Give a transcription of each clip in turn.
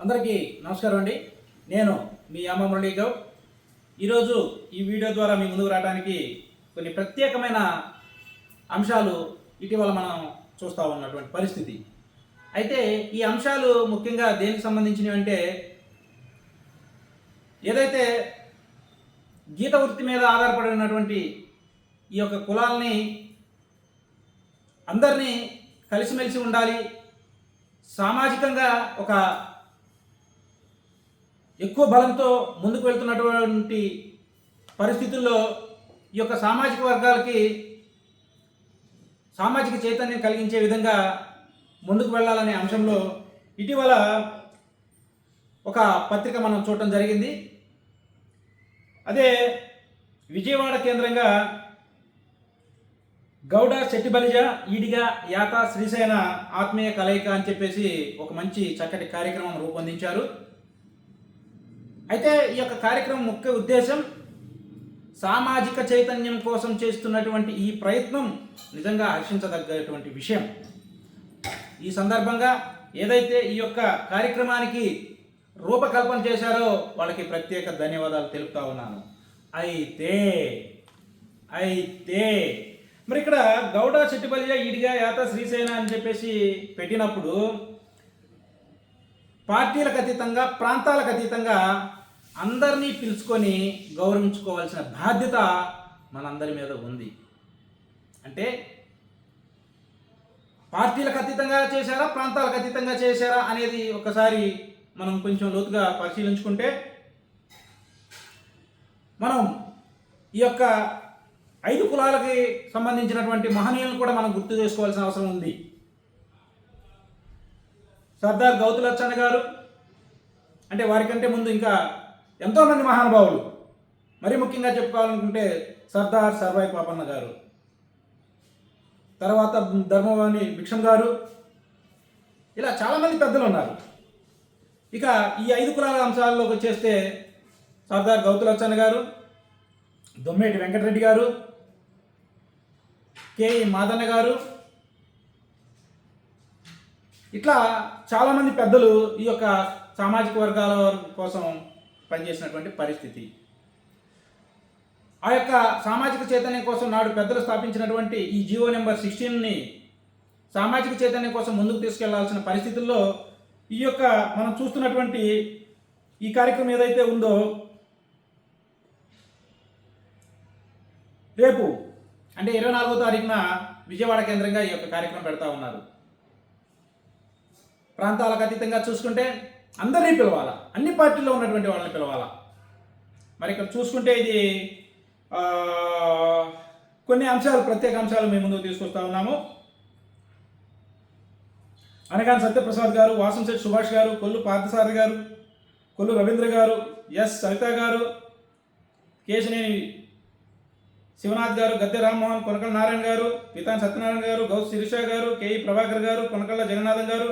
అందరికీ నమస్కారం అండి. నేను మీ అమ్మ మురళీ గౌడ్ ఈరోజు ఈ వీడియో ద్వారా మీ ముందుకు రావడానికి కొన్ని ప్రత్యేకమైన అంశాలు ఇటీవల మనం చూస్తూ ఉన్నటువంటి పరిస్థితి. అయితే ఈ అంశాలు ముఖ్యంగా దేనికి సంబంధించినవి అంటే ఏదైతే గీత వృత్తి మీద ఆధారపడి ఉన్నటువంటి ఈ యొక్క కులాలని అందరినీ కలిసిమెలిసి ఉండాలి సామాజికంగా ఒక ఎక్కువ బలంతో ముందుకు వెళ్తున్నటువంటి పరిస్థితుల్లో ఈ యొక్క సామాజిక వర్గాలకి సామాజిక చైతన్యం కలిగించే విధంగా ముందుకు వెళ్ళాలనే అంశంలో ఇటీవల ఒక పత్రిక మనం చూడటం జరిగింది. అదే విజయవాడ కేంద్రంగా గౌడ శెట్టిబలిజ ఈడిగా యాత శ్రీసేన ఆత్మీయ కలయిక అని చెప్పేసి ఒక మంచి చక్కటి కార్యక్రమం రూపొందించారు. అయితే ఈ యొక్క కార్యక్రమం ముఖ్య ఉద్దేశం సామాజిక చైతన్యం కోసం చేస్తున్నటువంటి ఈ ప్రయత్నం నిజంగా హర్షించదగ్గటువంటి విషయం. ఈ సందర్భంగా ఏదైతే ఈ యొక్క కార్యక్రమానికి రూపకల్పన చేశారో వాళ్ళకి ప్రత్యేక ధన్యవాదాలు తెలుపుతా ఉన్నాను. అయితే అయితే మరి ఇక్కడ గౌడ చెట్టుబలియ ఈడిగా యాత శ్రీసేన అని చెప్పేసి పెట్టినప్పుడు పార్టీలకు అతీతంగా ప్రాంతాలకు అతీతంగా అందరినీ పిలుచుకొని గౌరవించుకోవాల్సిన బాధ్యత మనందరి మీద ఉంది. అంటే పార్టీలకు అతీతంగా చేశారా ప్రాంతాలకు అతీతంగా చేశారా అనేది ఒకసారి మనం కొంచెం లోతుగా పరిశీలించుకుంటే మనం ఈ యొక్క ఐదు కులాలకి సంబంధించినటువంటి మహనీయులను కూడా మనం గుర్తు చేసుకోవాల్సిన అవసరం ఉంది. సర్దార్ గౌతులచ్చన్న గారు అంటే వారికంటే ముందు ఇంకా ఎంతోమంది మహానుభావులు. మరీ ముఖ్యంగా చెప్పుకోవాలనుకుంటే సర్దార్ సర్వాయి పాపన్న గారు. తర్వాత ధర్మవాణి భిక్షం గారు. ఇలా చాలామంది పెద్దలు ఉన్నారు ఇక ఈ ఐదు కులాల అంశాల్లోకి వచ్చేస్తే సర్దార్ గౌతులచ్చన్న గారు దొమ్మేటి వెంకటరెడ్డి గారు కేఈ మాదన్న గారు ఇట్లా చాలామంది పెద్దలు ఈ యొక్క సామాజిక వర్గాల కోసం పనిచేసినటువంటి పరిస్థితి. ఆ యొక్క సామాజిక చైతన్యం కోసం నాడు పెద్దలు స్థాపించినటువంటి ఈ జియో నెంబర్ సిక్స్టీన్ని సామాజిక చైతన్యం కోసం ముందుకు తీసుకెళ్ళాల్సిన పరిస్థితుల్లో ఈ యొక్క మనం చూస్తున్నటువంటి ఈ కార్యక్రమం ఏదైతే ఉందో రేపు అంటే ఇరవై నాలుగో తారీఖున విజయవాడ కేంద్రంగా ఈ యొక్క కార్యక్రమం పెడతా ఉన్నారు. ప్రాంతాలకు అతీతంగా చూసుకుంటే అందరినీ పిలవాలా. అన్ని పార్టీల్లో ఉన్నటువంటి వాళ్ళని పిలవాలా. మరి ఇక్కడ చూసుకుంటే ఇది కొన్ని అంశాలు ప్రత్యేక అంశాలు మేము ముందుకు తీసుకొస్తా ఉన్నాము. అనగాని సత్యప్రసాద్ గారు వాసంశెట్టి సుభాష్ గారు కొల్లు పార్థసారథి గారు కొల్లు రవీంద్ర గారు ఎస్ సవిత గారు కేశినేని శివనాథ్ గారు గద్దె రామ్మోహన్ కొనకళ్ళ నారాయణ గారు పితాన్ సత్యనారాయణ గారు గౌ శిరీష గారు కేఈ ప్రభాకర్ గారు కొనకళ్ళ జగన్నాథం గారు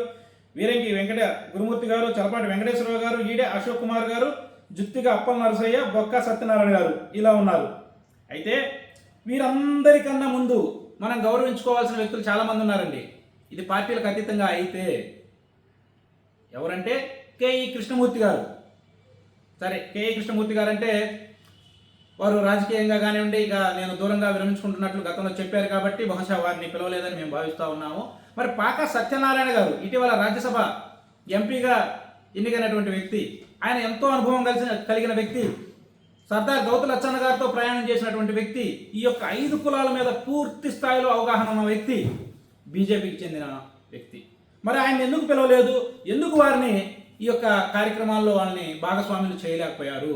వీరంగి వెంకట గురుమూర్తి గారు చలపాటి వెంకటేశ్వరరావు గారు ఈడే అశోక్ కుమార్ గారు జుత్తిగా అప్పల నరసయ్య బొక్క సత్యనారాయణ గారు ఇలా ఉన్నారు. అయితే వీరందరికన్నా ముందు మనం గౌరవించుకోవాల్సిన వ్యక్తులు చాలామంది ఉన్నారండి. ఇది పార్టీలకు అతీతంగా అయితే ఎవరంటే కేఈ కృష్ణమూర్తి గారు. సరే కేఈ కృష్ణమూర్తి గారు అంటే వారు రాజకీయంగా కానివ్వండి ఇక నేను దూరంగా విరమించుకుంటున్నట్లు గతంలో చెప్పారు కాబట్టి బహుశా వారిని పిలవలేదని మేము భావిస్తూ ఉన్నాము. మరి పాక సత్యనారాయణ గారు ఇటీవల రాజ్యసభ ఎంపీగా ఎన్నికైనటువంటి వ్యక్తి ఆయన ఎంతో అనుభవం కలిసిన కలిగిన వ్యక్తి సర్దార్ గౌతు లచ్చన్న గారితో ప్రయాణం చేసినటువంటి వ్యక్తి ఈ యొక్క ఐదు కులాల మీద పూర్తి స్థాయిలో అవగాహన ఉన్న వ్యక్తి బీజేపీకి చెందిన వ్యక్తి. మరి ఆయన ఎందుకు పిలవలేదు? ఎందుకు వారిని ఈ యొక్క కార్యక్రమాల్లో వాళ్ళని భాగస్వాములు చేయలేకపోయారు?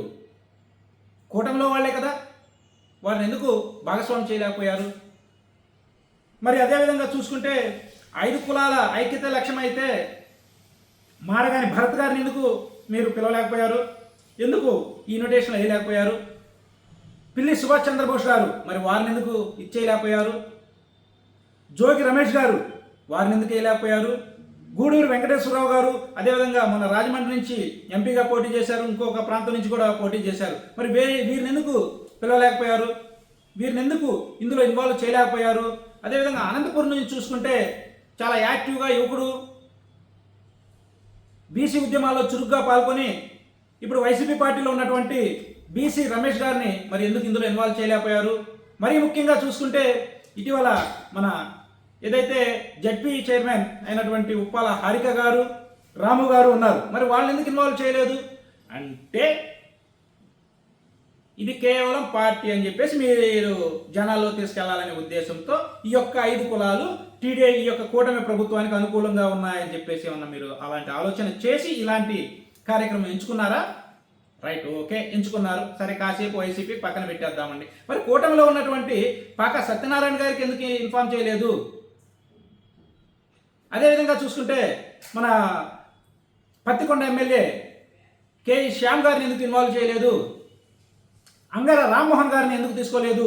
కూటమిలో వాళ్ళే కదా. వారిని ఎందుకు భాగస్వామి చేయలేకపోయారు? మరి అదేవిధంగా చూసుకుంటే ఐదు కులాల ఐక్యత లక్ష్యం అయితే మారగాని భరత్ గారిని ఎందుకు మీరు పిలవలేకపోయారు? ఎందుకు ఈ నోటేషన్ వేయలేకపోయారు? పిల్లి సుభాష్ చంద్రబోస్ గారు మరి వారిని ఎందుకు ఇచ్చేయలేకపోయారు? జోగి రమేష్ గారు వారిని ఎందుకు వేయలేకపోయారు? గూడూరు వెంకటేశ్వరరావు గారు అదేవిధంగా మన రాజమండ్రి నుంచి ఎంపీగా పోటీ చేశారు ఇంకొక ప్రాంతం నుంచి కూడా పోటీ చేశారు. మరి వేరే వీరిని ఎందుకు పిలవలేకపోయారు? వీరిని ఎందుకు ఇందులో ఇన్వాల్వ్ చేయలేకపోయారు? అదేవిధంగా అనంతపురం నుంచి చూసుకుంటే చాలా యాక్టివ్గా యువకుడు బీసీ ఉద్యమాల్లో చురుగ్గా పాల్గొని ఇప్పుడు వైసీపీ పార్టీలో ఉన్నటువంటి బీసీ రమేష్ గారిని మరి ఎందుకు ఇందులో ఇన్వాల్వ్ చేయలేకపోయారు? మరీ ముఖ్యంగా చూసుకుంటే ఇటీవల మన ఏదైతే జడ్పీ చైర్మన్ అయినటువంటి ఉప్పాల హారిక గారు రాము గారు ఉన్నారు మరి వాళ్ళని ఎందుకు ఇన్వాల్వ్ చేయలేదు? అంటే ఇది కేవలం పార్టీ అని చెప్పేసి మీరు జనాల్లో తీసుకెళ్ళాలనే ఉద్దేశంతో ఈ యొక్క ఐదు కులాలు టీడీ ఈ యొక్క కూటమి ప్రభుత్వానికి అనుకూలంగా ఉన్నాయని చెప్పేసి ఏమన్నా మీరు అలాంటి ఆలోచన చేసి ఇలాంటి కార్యక్రమం ఎంచుకున్నారా? రైట్ ఓకే ఎంచుకున్నారు. సరే కాసేపు వైసీపీ పక్కన పెట్టేద్దామండి. మరి కూటమిలో ఉన్నటువంటి పాక సత్యనారాయణ గారికి ఎందుకు ఇన్ఫార్మ్ చేయలేదు? అదేవిధంగా చూసుకుంటే మన పత్తికొండ ఎమ్మెల్యే కే శ్యామ్ గారిని ఎందుకు ఇన్వాల్వ్ చేయలేదు? అంగర రామ్మోహన్ గారిని ఎందుకు తీసుకోలేదు?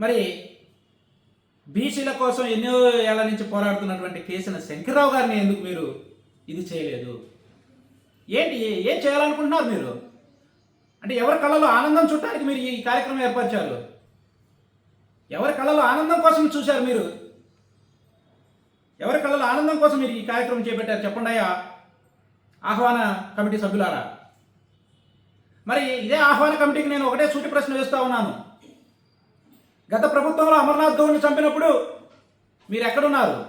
మరి బీసీల కోసం ఎన్నో ఏళ్ళ నుంచి పోరాడుతున్నటువంటి కేసిన శంకర్రావు గారిని ఎందుకు మీరు ఇది చేయలేదు? ఏంటి ఏం చేయాలనుకుంటున్నారు మీరు? అంటే ఎవరి కళ్ళలో ఆనందం చుట్టానికి మీరు ఈ కార్యక్రమం ఏర్పరిచారు? ఎవరి కళ్ళలో ఆనందం కోసం చూశారు మీరు? ఎవరి కళ్ళలో ఆనందం కోసం మీరు ఈ కార్యక్రమం చేపట్టారు? చెప్పండి అయ్యా. ఆహ్వాన కమిటీ సభ్యులారా. మరి ఇదే ఆహ్వాన కమిటీకి నేను ఒకటే సూటి ప్రశ్న వేస్తూ ఉన్నాను. గత ప్రభుత్వంలో అమర్నాథ్ గౌడ్ని చంపినప్పుడు మీరు ఎక్కడున్నారు?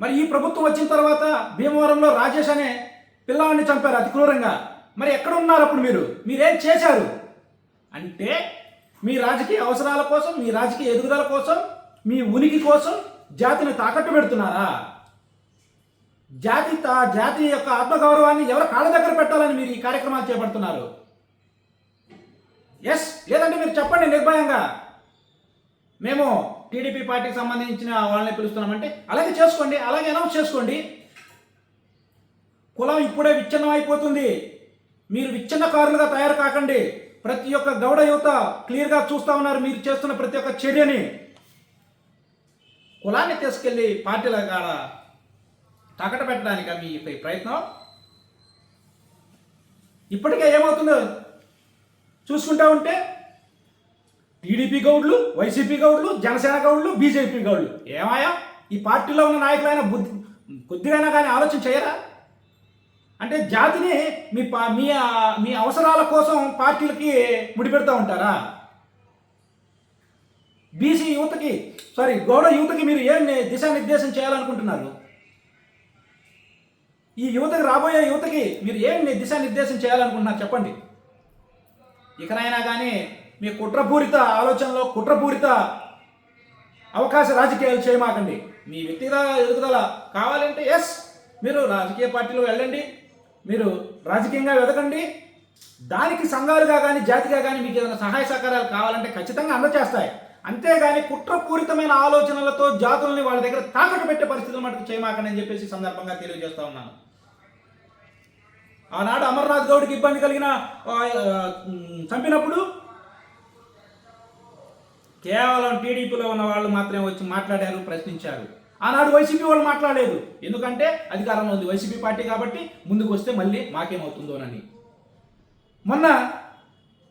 మరి ఈ ప్రభుత్వం వచ్చిన తర్వాత భీమవరంలో రాజేష్ అనే పిల్లవాడిని చంపారు అతి క్రూరంగా. మరి ఎక్కడ ఉన్నారు అప్పుడు మీరు? మీరేం చేశారు? అంటే మీ రాజకీయ అవసరాల కోసం మీ రాజకీయ ఎదుగుదల కోసం మీ ఉనికి కోసం జాతిని తాకట్టు పెడుతున్నారా? జాతి తా- జాతి యొక్క ఆత్మగౌరవాన్ని ఎవరు కాళ్ళ దగ్గర పెట్టాలని మీరు ఈ కార్యక్రమాలు చేపడుతున్నారు? ఎస్ లేదంటే మీరు చెప్పండి నిర్భయంగా. మేము టీడీపీ పార్టీకి సంబంధించిన వాళ్ళని పిలుస్తున్నామంటే అలాగే చేసుకోండి అలాగే అనౌన్స్ చేసుకోండి. కులం ఇప్పుడే విచ్ఛిన్నం అయిపోతుంది మీరు విచ్ఛిన్నకారులుగా తయారు కాకండి. ప్రతి ఒక్క గౌడ యువత క్లియర్గా చూస్తా ఉన్నారు. మీరు చేస్తున్న ప్రతి ఒక్క చర్యని కులాన్ని తీసుకెళ్ళి పార్టీల కాడ తగట పెట్టడానికి మీ ప్రయత్నం? ఇప్పటికే ఏమవుతుందో చూసుకుంటా ఉంటే టీడీపీ గౌడ్లు వైసీపీ గౌడ్లు జనసేన గౌడ్లు బీజేపీ గౌడ్లు. ఏమాయా? ఈ పార్టీలో ఉన్న నాయకులైన బుద్ధి కొద్దిగైనా కానీ ఆలోచన చేయరా? అంటే జాతిని మీ పా మీ మీ అవసరాల కోసం పార్టీలకి ముడిపెడతా ఉంటారా? బీసీ యువతకి సారీ గౌడ యువతకి మీరు ఏం దిశానిర్దేశం చేయాలనుకుంటున్నారు? ఈ యువతకి రాబోయే యువతకి మీరు ఏం దిశానిర్దేశం చేయాలనుకుంటున్నారు చెప్పండి. ఇకనైనా కానీ మీ కుట్రపూరిత ఆలోచనలో కుట్రపూరిత అవకాశ రాజకీయాలు చేయమాకండి. మీ వ్యక్తిగత ఎదుగుదల కావాలంటే ఎస్ మీరు రాజకీయ పార్టీలో వెళ్ళండి. మీరు రాజకీయంగా వెతకండి. దానికి సంఘాలుగా కానీ జాతిగా కానీ మీకు ఏదైనా సహాయ సహకారాలు కావాలంటే ఖచ్చితంగా అందచేస్తాయి అంతేగాని కుట్రపూరితమైన ఆలోచనలతో జాతుల్ని వాళ్ళ దగ్గర తాకట్టు పెట్టే పరిస్థితులు మటుకు చేయమాకండి అని చెప్పేసి సందర్భంగా తెలియజేస్తా ఉన్నాను. ఆనాడు అమర్నాథ్ గౌడ్కి ఇబ్బంది కలిగిన చంపినప్పుడు కేవలం టీడీపీలో ఉన్న వాళ్ళు మాత్రమే వచ్చి మాట్లాడారు ప్రశ్నించారు. ఆనాడు వైసీపీ వాళ్ళు మాట్లాడలేదు. ఎందుకంటే అధికారంలో ఉంది వైసీపీ పార్టీ కాబట్టి ముందుకు వస్తే మళ్ళీ మాకేమవుతుందోనని మొన్న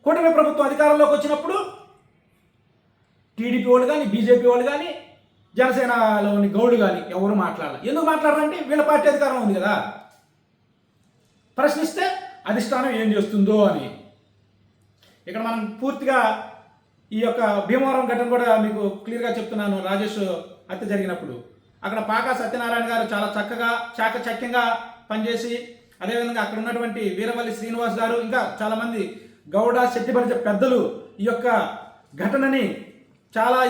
కూటమి ప్రభుత్వం అధికారంలోకి వచ్చినప్పుడు టీడీపీ వాళ్ళు కానీ బీజేపీ వాళ్ళు కానీ జనసేనలోని గౌడు కానీ ఎవరు మాట్లాడాలి. ఎందుకు మాట్లాడారంటే వీళ్ళ పార్టీ అధికారం ఉంది కదా. ప్రశ్నిస్తే అధిష్టానం ఏం చేస్తుందో అని. ఇక్కడ మనం పూర్తిగా ఈ యొక్క భీమవరం ఘటన కూడా మీకు క్లియర్గా చెప్తున్నాను. రాజేష్ హత్య జరిగినప్పుడు. అక్కడ పాకా సత్యనారాయణ గారు చాలా చక్కగా చాకచక్యంగా పనిచేసి అదేవిధంగా అక్కడ ఉన్నటువంటి వీరవల్లి శ్రీనివాస్ గారు ఇంకా చాలామంది గౌడ శెట్టిబలిజ పెద్దలు ఈ యొక్క ఘటనని చాలా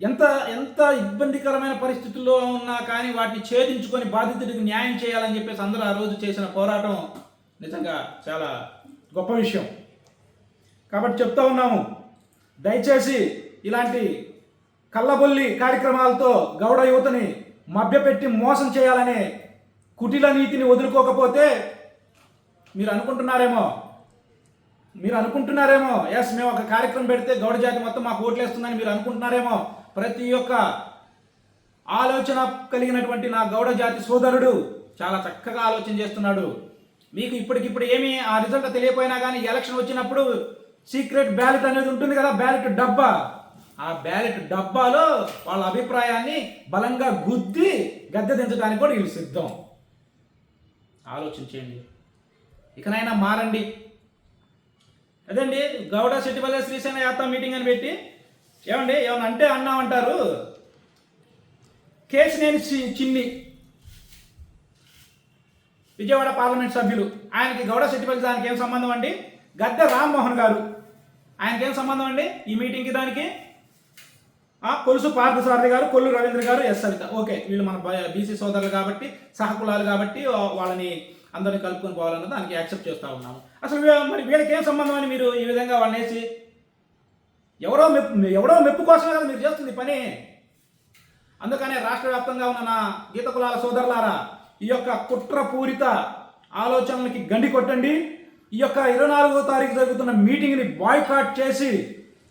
ఎంత ఎంత ఇబ్బందికరమైన పరిస్థితుల్లో ఉన్నా కానీ వాటిని ఛేదించుకొని బాధితుడికి న్యాయం చేయాలని చెప్పేసి అందరూ ఆ రోజు చేసిన పోరాటం నిజంగా చాలా గొప్ప విషయం. కాబట్టి చెప్తా ఉన్నాము. దయచేసి ఇలాంటి కళ్ళబొల్లి కార్యక్రమాలతో గౌడ యువతని మభ్యపెట్టి మోసం చేయాలనే కుటిల నీతిని వదులుకోకపోతే మీరు అనుకుంటున్నారేమో? మీరు అనుకుంటున్నారేమో? ఎస్ మేము ఒక కార్యక్రమం పెడితే గౌడ జాతి మొత్తం మాకు ఓట్లేస్తుందని మీరు అనుకుంటున్నారేమో? ప్రతి ఒక్క ఆలోచన కలిగినటువంటి నా గౌడ జాతి సోదరుడు చాలా చక్కగా ఆలోచన చేస్తున్నాడు. మీకు ఇప్పటికిప్పుడు ఏమీ ఆ రిజల్ట్ తెలియపోయినా కానీ ఎలక్షన్ వచ్చినప్పుడు సీక్రెట్ బ్యాలెట్ అనేది ఉంటుంది కదా బ్యాలెట్ డబ్బా. ఆ బ్యాలెట్ డబ్బాలో వాళ్ళ అభిప్రాయాన్ని బలంగా గుద్ది గద్దె దించడానికి కూడా వీళ్ళు సిద్ధం. ఆలోచించేయండి ఇకనైనా మారండి. అదండి గౌడ శెట్టిపల్లె శ్రీసేన యాత్ర మీటింగ్ అని పెట్టి ఏమండి? ఏమన్నా అంటే అన్నామంటారు కేసినేని చి- చిన్ని విజయవాడ పార్లమెంట్ సభ్యులు. ఆయనకి గౌడ శెట్టిపల్లి దానికి ఏం సంబంధం అండి? గద్దె రామ్మోహన్ గారు. ఆయనకి ఏం సంబంధం అండి? ఈ మీటింగ్కి దానికి? కొలుసు పార్థసారథి గారు కొల్లు రవీంద్ర గారు ఎస్ సవిత ఓకే వీళ్ళు మన బీసీ సోదరులు కాబట్టి సహకులాలు కాబట్టి వాళ్ళని అందరిని కలుపుకొని పోవాలన్నది దానికి యాక్సెప్ట్ చేస్తూ ఉన్నాము. అసలు మరి వీళ్ళకి ఏం సంబంధం అని మీరు ఈ విధంగా వాళ్ళనేసి ఎవరో మెప్పు ఎవరో మెప్పు కోసమే కదా మీరు చేస్తుంది పని. అందుకనే రాష్ట్ర వ్యాప్తంగా ఉన్న నా గీత కులాల సోదరులారా ఈ యొక్క కుట్రపూరిత ఆలోచనలకి గండి కొట్టండి. ఈ యొక్క ఇరవై నాలుగో తారీఖు జరుగుతున్న మీటింగ్ని బాయ్కాట్ చేసి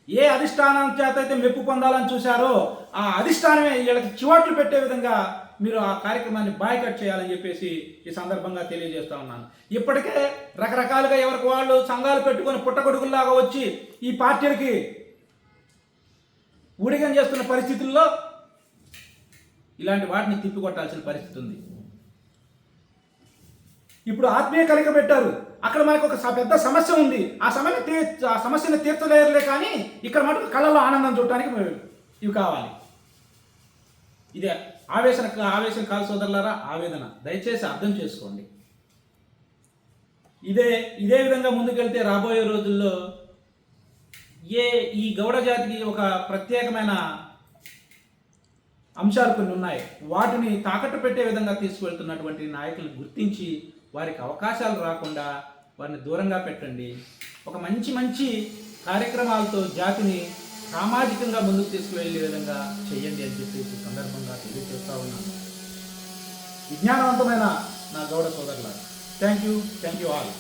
ఏ అధిష్టానం చేత అయితే మెప్పు పొందాలని చూశారో ఆ అధిష్టానమే వీళ్ళకి చివాట్లు పెట్టే విధంగా మీరు ఆ కార్యక్రమాన్ని బాయ్కట్ చేయాలని చెప్పేసి ఈ సందర్భంగా తెలియజేస్తా ఉన్నాను. ఇప్పటికే రకరకాలుగా ఎవరికి వాళ్ళు సంఘాలు పెట్టుకొని పుట్టగొడుగుల్లాగా వచ్చి ఈ పార్టీలకి ఊడిగం చేస్తున్న పరిస్థితుల్లో ఇలాంటి వాటిని తిప్పికొట్టాల్సిన పరిస్థితి ఉంది. ఇప్పుడు ఆత్మీయ కలిగ పెట్టారు అక్కడ మనకు ఒక పెద్ద సమస్య ఉంది. ఆ సమస్య తీ ఆ సమస్యను తీర్చలేరులే కానీ ఇక్కడ మటుకు కళ్ళలో ఆనందం చూడటానికి ఇవి కావాలి. ఇదే ఆవేశన ఆవేశం కాదు సోదరులారా ఆవేదన. దయచేసి అర్థం చేసుకోండి. ఇదే ఇదే విధంగా ముందుకెళ్తే రాబోయే రోజుల్లో ఏ ఈ గౌడ జాతికి ఒక ప్రత్యేకమైన అంశాలు కొన్ని ఉన్నాయి. వాటిని తాకట్టు పెట్టే విధంగా తీసుకువెళ్తున్నటువంటి నాయకులను గుర్తించి వారికి అవకాశాలు రాకుండా వారిని దూరంగా పెట్టండి. ఒక మంచి మంచి కార్యక్రమాలతో జాతిని సామాజికంగా ముందుకు తీసుకువెళ్ళే విధంగా చేయండి అని చెప్పేసి సందర్భంగా తెలియజేస్తా ఉన్నాను. విజ్ఞానవంతమైన నా గౌడ సోదరుల thank you thank you all